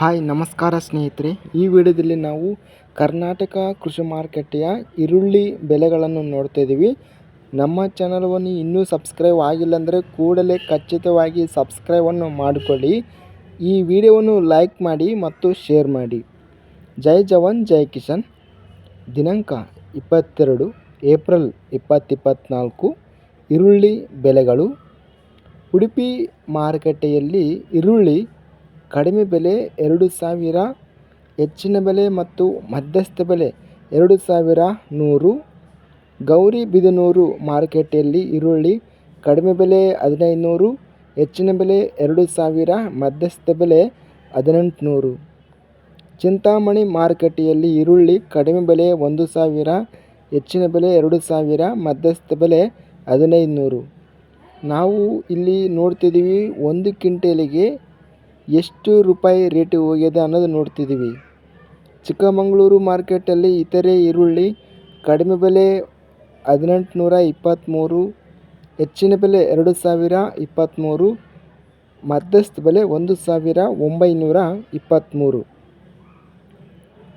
Hi, ನಮಸ್ಕಾರ ಸ್ನೇಹಿತರೆ. ಈ ವಿಡಿಯೋದಲ್ಲಿ ನಾವು ಕರ್ನಾಟಕ ಕೃಷಿ ಮಾರುಕಟ್ಟೆಯ ಈರುಳ್ಳಿ ಬೆಲೆಗಳನ್ನು ನೋಡ್ತಾ ಇದ್ದೀವಿ ನಮ್ಮ ಚಾನಲ್ವನ್ನು ಇನ್ನೂ ಸಬ್ಸ್ಕ್ರೈಬ್ ಆಗಿಲ್ಲ ಅಂದರೆ ಕೂಡಲೇ ಖಚಿತವಾಗಿ ಸಬ್ಸ್ಕ್ರೈಬನ್ನು ಮಾಡಿಕೊಳ್ಳಿ. ಈ ವಿಡಿಯೋವನ್ನು ಲೈಕ್ ಮಾಡಿ ಮತ್ತು ಶೇರ್ ಮಾಡಿ. ಜೈ ಜವಾನ್, ಜೈ ಕಿಶನ್ ದಿನಾಂಕ ಇಪ್ಪತ್ತೆರಡು, ಏಪ್ರಿಲ್ ಇಪ್ಪತ್ತಿಪ್ಪತ್ನಾಲ್ಕು. ಈರುಳ್ಳಿ ಬೆಲೆಗಳು. ಉಡುಪಿ ಮಾರುಕಟ್ಟೆಯಲ್ಲಿ ಈರುಳ್ಳಿ ಕಡಿಮೆ ಬೆಲೆ ಎರಡು ಸಾವಿರ, ಹೆಚ್ಚಿನ ಬೆಲೆ ಮತ್ತು ಮಧ್ಯಸ್ಥ ಬೆಲೆ ಎರಡು ಸಾವಿರ ನೂರು. ಗೌರಿಬಿದನೂರು ಮಾರುಕಟ್ಟೆಯಲ್ಲಿ ಈರುಳ್ಳಿ ಕಡಿಮೆ ಬೆಲೆ ಹದಿನೈದು ನೂರು ಹೆಚ್ಚಿನ ಬೆಲೆ ಎರಡು ಸಾವಿರ, ಮಧ್ಯಸ್ಥ ಬೆಲೆ ಹದಿನೆಂಟುನೂರು. ಚಿಂತಾಮಣಿ ಮಾರುಕಟ್ಟೆಯಲ್ಲಿ ಈರುಳ್ಳಿ ಕಡಿಮೆ ಬೆಲೆ ಒಂದು ಸಾವಿರ, ಹೆಚ್ಚಿನ ಬೆಲೆ ಎರಡು ಸಾವಿರ, ಮಧ್ಯಸ್ಥ ಬೆಲೆ ಹದಿನೈದು ನೂರು ನಾವು ಇಲ್ಲಿ ನೋಡ್ತಿದ್ದೀವಿ ಒಂದು ಕ್ವಿಂಟೇಲಿಗೆ ಎಷ್ಟು ರೂಪಾಯಿ ರೇಟ್ ಹೋಗಿದೆ ಅನ್ನೋದು ನೋಡ್ತಿದ್ದೀವಿ. ಚಿಕ್ಕಮಗಳೂರು ಮಾರ್ಕೆಟಲ್ಲಿ ಇತರೆ ಈರುಳ್ಳಿ ಕಡಿಮೆ ಬೆಲೆ ಹದಿನೆಂಟು ನೂರ ಇಪ್ಪತ್ತ್ಮೂರು ಹೆಚ್ಚಿನ ಬೆಲೆ ಎರಡು ಸಾವಿರ ಇಪ್ಪತ್ತ್ಮೂರು ಮಧ್ಯಸ್ಥ ಬೆಲೆ ಒಂದು ಸಾವಿರ ಒಂಬೈನೂರ ಇಪ್ಪತ್ತ್ಮೂರು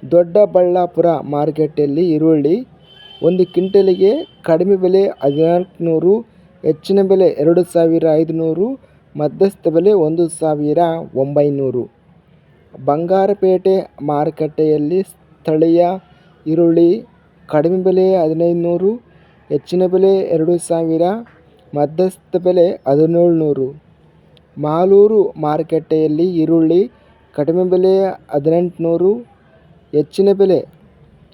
ದೊಡ್ಡಬಳ್ಳಾಪುರ ಮಾರ್ಕೆಟಲ್ಲಿ ಈರುಳ್ಳಿ ಒಂದು ಕ್ವಿಂಟಲಿಗೆ ಕಡಿಮೆ ಬೆಲೆ ಹದಿನಾಲ್ಕುನೂರು ಹೆಚ್ಚಿನ ಬೆಲೆ ಎರಡು ಸಾವಿರ ಐದುನೂರು ಮಧ್ಯಸ್ಥ ಬೆಲೆ ಒಂದು ಸಾವಿರ ಒಂಬೈನೂರು. ಬಂಗಾರಪೇಟೆ ಮಾರುಕಟ್ಟೆಯಲ್ಲಿ ಸ್ಥಳೀಯ ಈರುಳ್ಳಿ ಕಡಿಮೆ ಬೆಲೆ ಹದಿನೈದು ನೂರು ಹೆಚ್ಚಿನ ಬೆಲೆ ಎರಡು ಸಾವಿರ, ಮಧ್ಯಸ್ಥ ಬೆಲೆ ಹದಿನೇಳು ನೂರು ಮಾಲೂರು ಮಾರುಕಟ್ಟೆಯಲ್ಲಿ ಈರುಳ್ಳಿ ಕಡಿಮೆ ಬೆಲೆ ಹದಿನೆಂಟು ನೂರು ಹೆಚ್ಚಿನ ಬೆಲೆ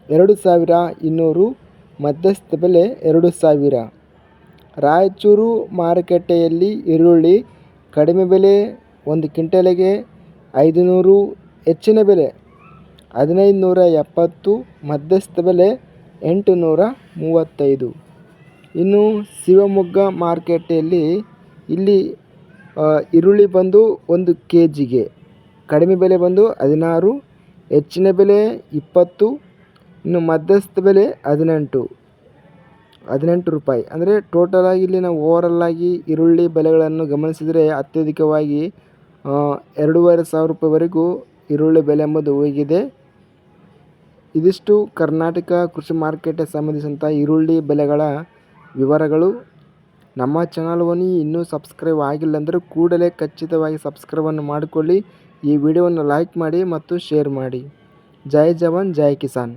ಎರಡು ಸಾವಿರ ಇನ್ನೂರು, ಮಧ್ಯಸ್ಥ ಬೆಲೆ ಎರಡು ಸಾವಿರ. ರಾಯಚೂರು ಮಾರುಕಟ್ಟೆಯಲ್ಲಿ ಈರುಳ್ಳಿ ಕಡಿಮೆ ಬೆಲೆ, ಒಂದು ಕ್ವಿಂಟಲಿಗೆ ಐದು ನೂರು ಹೆಚ್ಚಿನ ಬೆಲೆ ಹದಿನೈದು ನೂರ ಎಪ್ಪತ್ತು, ಮಧ್ಯಸ್ಥ ಬೆಲೆ ಎಂಟು ನೂರ ಮೂವತ್ತೈದು. ಇನ್ನು ಶಿವಮೊಗ್ಗ ಮಾರ್ಕೆಟಲ್ಲಿ ಇಲ್ಲಿ ಈರುಳ್ಳಿ ಬಂದು ಒಂದು ಕೆ ಜಿಗೆ ಕಡಿಮೆ ಬೆಲೆ ಬಂದು ಹದಿನಾರು, ಹೆಚ್ಚಿನ ಬೆಲೆ ಇಪ್ಪತ್ತು, ಇನ್ನು ಮಧ್ಯಸ್ಥ ಬೆಲೆ ಹದಿನೆಂಟು. ಹದಿನೆಂಟು ರೂಪಾಯಿ. ಅಂದರೆ ಟೋಟಲಾಗಿ ಇಲ್ಲಿ ನಾವು ಓವರಲ್ಲಾಗಿ ಈರುಳ್ಳಿ ಬೆಲೆಗಳನ್ನು ಗಮನಿಸಿದರೆ ಅತ್ಯಧಿಕವಾಗಿ ಎರಡೂವರೆ ಸಾವಿರ ರೂಪಾಯಿವರೆಗೂ ಈರುಳ್ಳಿ ಬೆಲೆ ಎಂಬುದು ಹೋಗಿದೆ ಇದಿಷ್ಟು ಕರ್ನಾಟಕ ಕೃಷಿ ಮಾರ್ಕೆಟ್ಗೆ ಸಂಬಂಧಿಸಿದಂಥ ಈರುಳ್ಳಿ ಬೆಲೆಗಳ ವಿವರಗಳು. ನಮ್ಮ ಚಾನಲ್ವನ್ನು ಇನ್ನೂ ಸಬ್ಸ್ಕ್ರೈಬ್ ಆಗಿಲ್ಲ ಅಂದರೆ ಕೂಡಲೇ ಖಚಿತವಾಗಿ ಸಬ್ಸ್ಕ್ರೈಬನ್ನು ಮಾಡಿಕೊಳ್ಳಿ. ಈ ವಿಡಿಯೋವನ್ನು ಲೈಕ್ ಮಾಡಿ ಮತ್ತು ಶೇರ್ ಮಾಡಿ. ಜೈ ಜವಾನ್, ಜೈ ಕಿಸಾನ್.